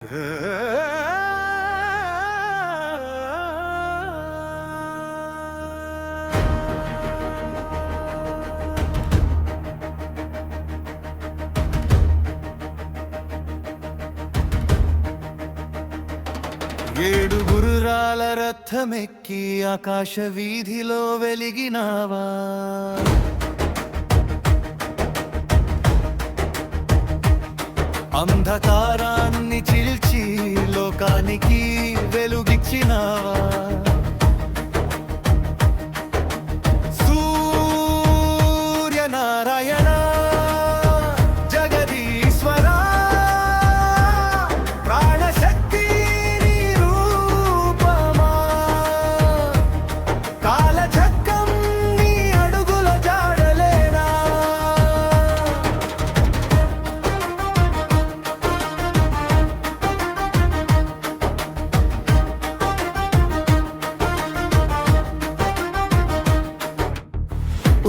ఏడు గురురాల రథమెక్కి ఆకాశ వీధిలో వెలిగినావా? అంధకారాన్ని చిల్చి లోకానికి వెలుగిచ్చినావా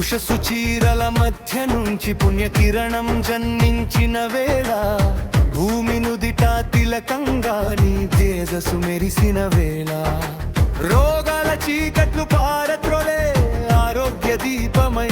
ఉషసు చీరల మధ్య నుంచి పుణ్యకిరణం జన్మించిన వేళ భూమి నుదిట తిలకంగా నీ తేజసు మెరిసిన వేళ. రోగాల చీకట్లు పారత్రోలే ఆరోగ్య దీపమై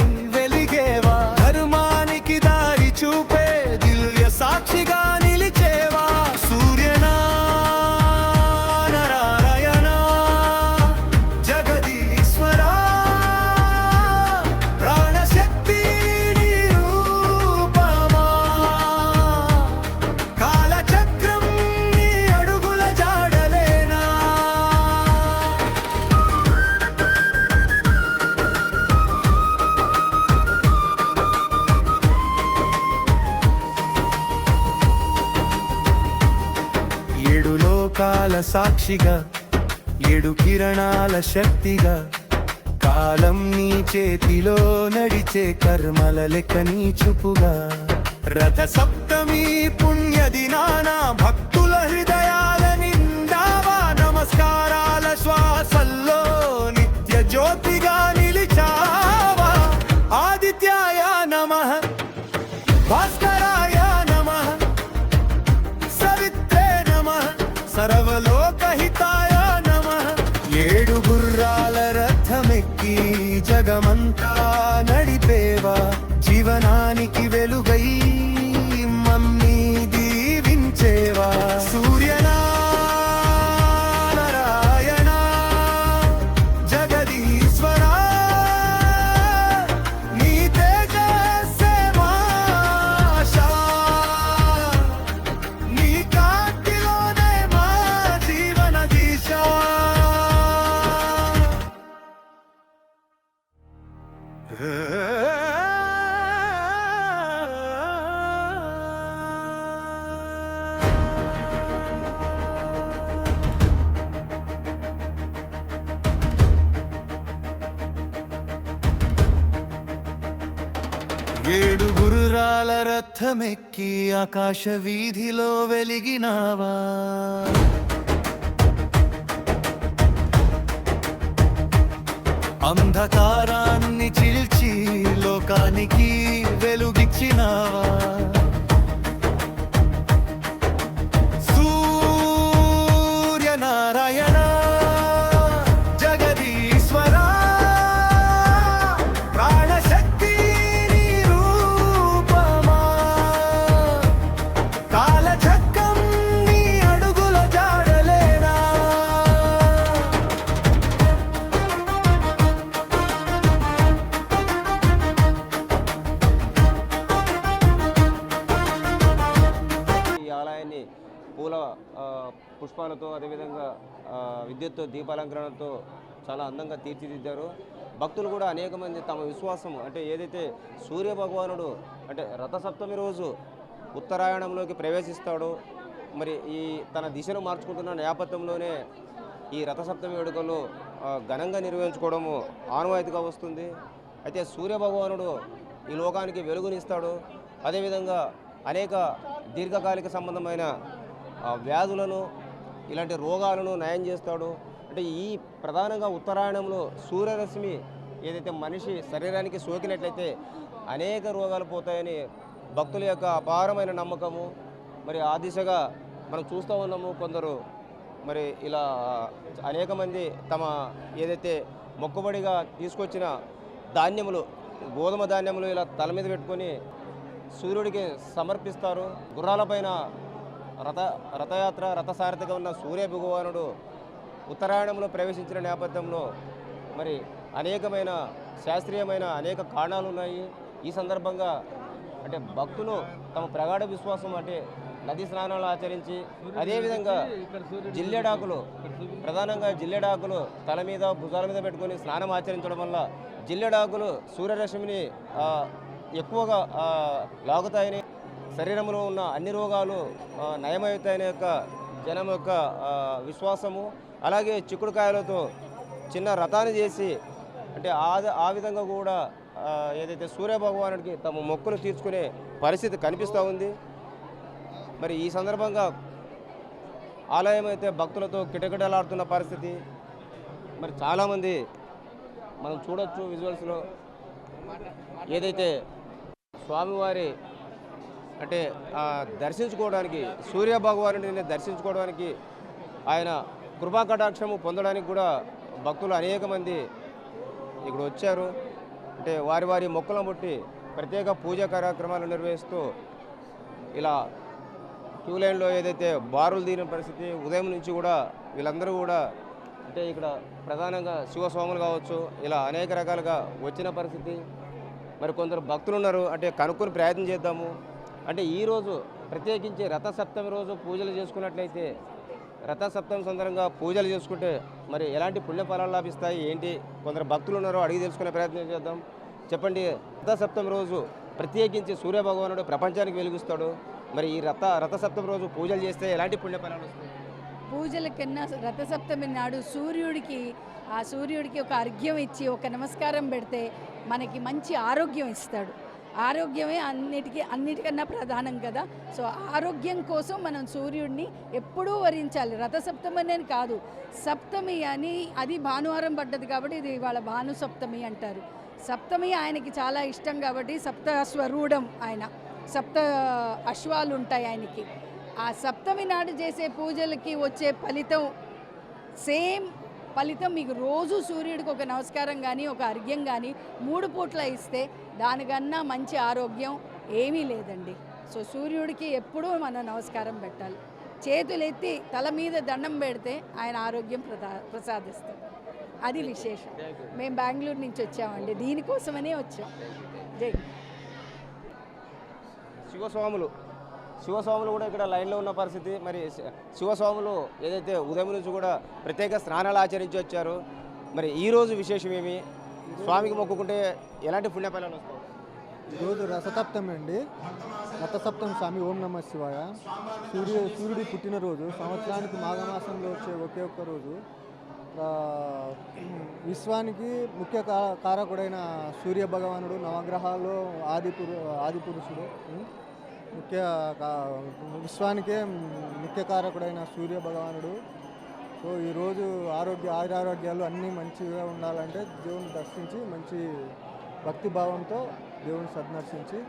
సాక్షిగా ఏడు కిరణాల శక్తిగా. కాలం నీ చేతిలో నడిచే కర్మల లెక్క నీ చూపుగా. రథ సప్తమి పుణ్య దినాన భక్తి రథమెక్కి ఆకాశ వీధిలో వెలిగినావా? అంధకారాన్ని చిల్చి లోకానికి వెలుగిచ్చినావా? పూల పుష్పాలతో అదేవిధంగా ఆ, విద్యుత్ దీపాలంకరణతో చాలా అందంగా తీర్చిదిద్దారు. భక్తులు కూడా అనేక మంది తమ విశ్వాసం అంటే ఏదైతే సూర్య భగవానుడు అంటే రథసప్తమి రోజు ఉత్తరాయణంలోకి ప్రవేశిస్తాడో మరి ఈ తన దిశను మార్చుకుంటున్న నేపథ్యంలోనే ఈ రథసప్తమి వేడుకలు ఘనంగా నిర్వహించుకోవడము ఆనవాయితీగా వస్తుంది. అయితే సూర్య భగవానుడు ఈ లోకానికి వెలుగునిస్తాడు. అదేవిధంగా అనేక దీర్ఘకాలిక సంబంధమైన వ్యాధులను ఇలాంటి రోగాలను నయం చేస్తాడు. అంటే ఈ ప్రధానంగా ఉత్తరాయణంలో సూర్యరశ్మి ఏదైతే మనిషి శరీరానికి సోకినట్లయితే అనేక రోగాలు పోతాయని భక్తుల యొక్క అపారమైన నమ్మకము. మరి ఆ దిశగా మనం చూస్తూ ఉన్నాము కొందరు. మరి ఇలా అనేక మంది తమ ఏదైతే మొక్కుబడిగా తీసుకొచ్చిన ధాన్యములు గోధుమ ధాన్యములు ఇలా తల మీద పెట్టుకొని సూర్యుడికి సమర్పిస్తారు. గుర్రాలపైన రథ రథయాత్ర రథసారథిగా ఉన్న సూర్య భగవానుడు ఉత్తరాయణంలో ప్రవేశించిన నేపథ్యంలో మరి అనేకమైన శాస్త్రీయమైన అనేక కారణాలు ఉన్నాయి ఈ సందర్భంగా అంటే భక్తులు తమ ప్రగాఢ విశ్వాసం అంటే నది స్నానాలు ఆచరించి అదేవిధంగా జిల్లెడాకులు ప్రధానంగా జిల్లెడాకులు తల మీద భుజాల మీద పెట్టుకొని స్నానం ఆచరించడం వల్ల జిల్లెడాకులు సూర్యరశ్మిని ఎక్కువగా లాగుతాయని శరీరంలో ఉన్న అన్ని రోగాలు నయమవుతాయని నయమవుతాయనే యొక్క జనం యొక్క విశ్వాసము అలాగే చిక్కుడుకాయలతో చిన్న రథాన్ని చేసి అంటే ఆ ఆ విధంగా కూడా ఏదైతే సూర్యభగవానుడికి తమ మొక్కులు తీర్చుకునే పరిస్థితి కనిపిస్తూ ఉంది. మరి ఈ సందర్భంగా ఆలయం అయితే భక్తులతో కిటకిటలాడుతున్న పరిస్థితి. మరి చాలామంది మనం చూడొచ్చు విజువల్స్లో. ఏదైతే స్వామివారి అంటే దర్శించుకోవడానికి సూర్య భగవానుడిని దర్శించుకోవడానికి ఆయన కృపాకటాక్షము పొందడానికి కూడా భక్తులు అనేక మంది ఇక్కడ వచ్చారు. అంటే వారి వారి మొక్కలను బట్టి ప్రత్యేక పూజా కార్యక్రమాలు నిర్వహిస్తూ ఇలా క్యూ లైన్లో ఏదైతే బారులు తీరిన పరిస్థితి ఉదయం నుంచి కూడా వీళ్ళందరూ కూడా అంటే ఇక్కడ ప్రధానంగా శివస్వాములు కావచ్చు ఇలా అనేక రకాలుగా వచ్చిన పరిస్థితి. మరి కొందరు భక్తులు ఉన్నారు అంటే కనుక్కొని ప్రయత్నం చేద్దాము. అంటే ఈరోజు ప్రత్యేకించి రథసప్తమి రోజు పూజలు చేసుకున్నట్లయితే రథసప్తమి సందర్భంగా పూజలు చేసుకుంటే మరి ఎలాంటి పుణ్యఫలాలు లభిస్తాయి? ఏంటి? కొందరు భక్తులు ఉన్నారో అడిగి తెలుసుకునే ప్రయత్నం చేద్దాం. చెప్పండి. రథసప్తమి రోజు ప్రత్యేకించి సూర్యభగవానుడు ప్రపంచానికి వెలుగుస్తాడు. మరి ఈ రథ రథసప్తమి రోజు పూజలు చేస్తే ఎలాంటి పుణ్యఫలాలు వస్తాయి? పూజల కన్నా రథసప్తమి నాడు సూర్యుడికి ఆ సూర్యుడికి ఒక అర్ఘ్యం ఇచ్చి ఒక నమస్కారం పెడితే మనకి మంచి ఆరోగ్యం ఇస్తాడు. ఆరోగ్యమే అన్నిటికీ అన్నిటికన్నా ప్రధానం కదా. సో ఆరోగ్యం కోసం మనం సూర్యుడిని ఎప్పుడూ వరించాలి. రథసప్తమి అనేది కాదు. సప్తమి అని అది భానువారం పడ్డది కాబట్టి ఇది ఇవాళ భాను సప్తమి అంటారు. సప్తమి ఆయనకి చాలా ఇష్టం కాబట్టి సప్త స్వరూఢం ఆయన. సప్త అశ్వాలు ఉంటాయి ఆయనకి. ఆ సప్తమి నాడు చేసే పూజలకి వచ్చే ఫలితం సేమ్ ఫలితం మీకు రోజు సూర్యుడికి ఒక నమస్కారం కానీ ఒక అర్ఘ్యం కానీ మూడు పూట్ల ఇస్తే దానికన్నా మంచి ఆరోగ్యం ఏమీ లేదండి. సో సూర్యుడికి ఎప్పుడూ మనం నమస్కారం పెట్టాలి. చేతులు ఎత్తి తల మీద దండం పెడితే ఆయన ఆరోగ్యం ప్రదా ప్రసాదిస్తాడు అది విశేషం. మేము బెంగళూరు నుంచి వచ్చామండి. దీనికోసమనే వచ్చాం. జై శివస్వాములు. శివస్వాములు కూడా ఇక్కడ లైన్లో ఉన్న పరిస్థితి. మరి శివస్వాములు ఏదైతే ఉదయం నుంచి కూడా ప్రత్యేక స్నానాలు ఆచరించి వచ్చారు. మరి ఈ రోజు విశేషం ఏమి? స్వామికి మొక్కుకుంటే ఎలాంటి పుణ్యఫలాలు వస్తాయి? ఈరోజు రథసప్తమి అండి. రథసప్తమి స్వామి ఓం నమ శివాయ. సూర్య సూర్యుడి పుట్టినరోజు సంవత్సరానికి మాఘమాసంలో వచ్చే ఒకే ఒక్క రోజు. విశ్వానికి ముఖ్య కారకుడైన సూర్య భగవానుడు నవగ్రహాల్లో ఆది పురు ఆది పురుషుడు ముఖ్య కా- విశ్వానికే ముఖ్య కారకుడైన సూర్య భగవానుడు. సో ఈరోజు ఆరోగ్య ఆయురారోగ్యాలు అన్నీ మంచిగా ఉండాలంటే దేవుని దర్శించి మంచి భక్తి భావంతో దేవుని సద్దర్శించి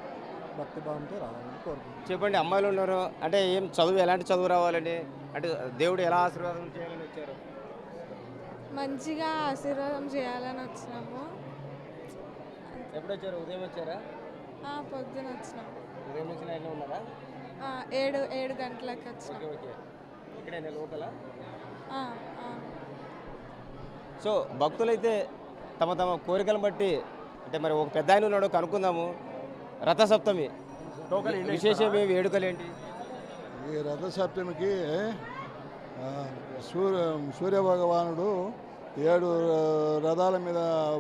భక్తి భావంతో రావాలని కోరుకుంటున్నాను. చెప్పండి అమ్మాయిలు ఉన్నారు? అంటే ఏం చదువు ఎలాంటి చదువు రావాలండి? అంటే దేవుడు ఎలా ఆశీర్వాదం చేయాలని వచ్చారు? మంచిగా ఆశీర్వాదం చేయాలని వచ్చినాము. ఎప్పుడు వచ్చారు ఉదయం వచ్చారా? ఆ, పొద్దున వచ్చినాము. ఉదయం నుంచి లైన్లో ఉన్నారా? ఆ, ఏడు ఏడు గంటలకు వచ్చినాం. Okay okay. ఇక్కడే లోకలా? ఆ, ఆ. సో భక్తులైతే తమ తమ కోరికలను బట్టి అంటే మరి ఒక పెద్ద ఆయన ఉన్నాడు కనుక్కుందాము. రథసప్తమి. విశేషం ఏ వేడుకలు ఏంటి? ఈ రథసప్తమికి ఆ, సూర్య సూర్యభగవానుడు ఏడు రథాల మీద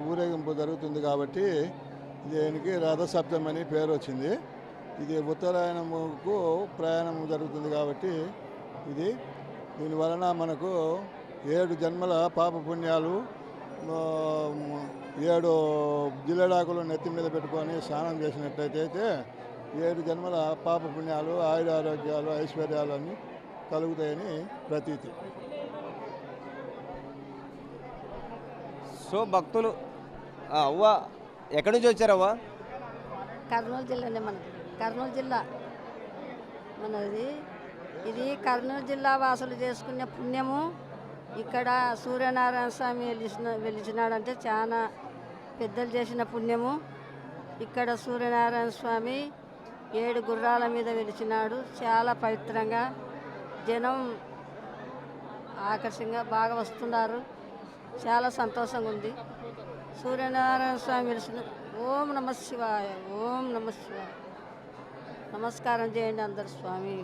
ఊరేగింపు జరుగుతుంది కాబట్టి దీనికి రథసప్తమి అని పేరు వచ్చింది ఇది ఉత్తరాయణముకు ప్రయాణం జరుగుతుంది కాబట్టి ఇది దీని వలన మనకు ఏడు జన్మల పాప పుణ్యాలు ఆ, ఏడు జిల్లెడాకులు నెత్తి మీద పెట్టుకొని స్నానం చేసినట్లయితే ఏడు జన్మల పాప పుణ్యాలు ఆయుర ఆరోగ్యాలు ఐశ్వర్యాలు అన్నీ కలుగుతాయని ప్రతీతి. సో భక్తులు అవ్వ ఎక్కడి నుంచి వచ్చారవ్వ? కర్నూలు జిల్లానే మనది కర్నూలు జిల్లా. మనది ఇది కర్నూలు జిల్లా వాసులు చేసుకునే పుణ్యము. ఇక్కడ సూర్యనారాయణ స్వామి వెలిసిన వెలిచినాడంటే చాలా పెద్దలు చేసిన పుణ్యము. ఇక్కడ సూర్యనారాయణ స్వామి ఏడు గుర్రాల మీద వెలిచినాడు. చాలా పవిత్రంగా జనం ఆకర్షంగా బాగా వస్తున్నారు. చాలా సంతోషంగా ఉంది. సూర్యనారాయణ స్వామి వెలిసిన ఓం నమ శివాయ ఓం నమ శివాయ. నమస్కారం చేయండి అందరు స్వామి.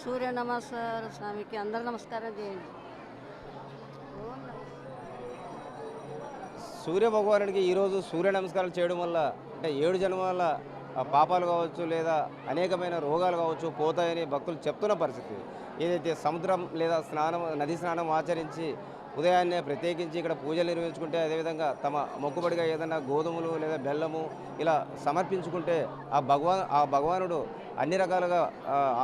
సూర్య నమస్కారం స్వామికి అందరు నమస్కారం చేయండి. సూర్య భగవానుడికి ఈరోజు సూర్య నమస్కారం చేయడం వల్ల అంటే ఏడు జన్మల పాపాలు కావచ్చు లేదా అనేకమైన రోగాలు కావచ్చు పోతాయని భక్తులు చెప్తున్న పరిస్థితి. ఏదైతే సముద్రం లేదా స్నానం నది స్నానం ఆచరించి ఉదయాన్నే ప్రత్యేకించి ఇక్కడ పూజలు నిర్వహించుకుంటే అదేవిధంగా తమ మొక్కుబడిగా ఏదైనా గోధుమలు లేదా బెల్లము ఇలా సమర్పించుకుంటే ఆ భగవాన్ ఆ భగవానుడు అన్ని రకాలుగా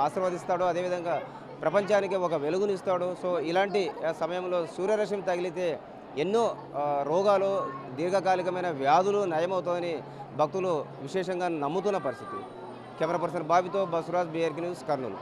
ఆశీర్వదిస్తాడు. అదేవిధంగా ప్రపంచానికి ఒక వెలుగునిస్తాడు. సో ఇలాంటి సమయంలో సూర్యరశ్మి తగిలితే ఎన్నో రోగాలు దీర్ఘకాలికమైన వ్యాధులు నయమవుతాయని భక్తులు విశేషంగా నమ్ముతున్న పరిస్థితి. కెమెరా పర్సన్ బాబితో బసురాజ్ బిఆర్కి న్యూస్ కర్నూలు.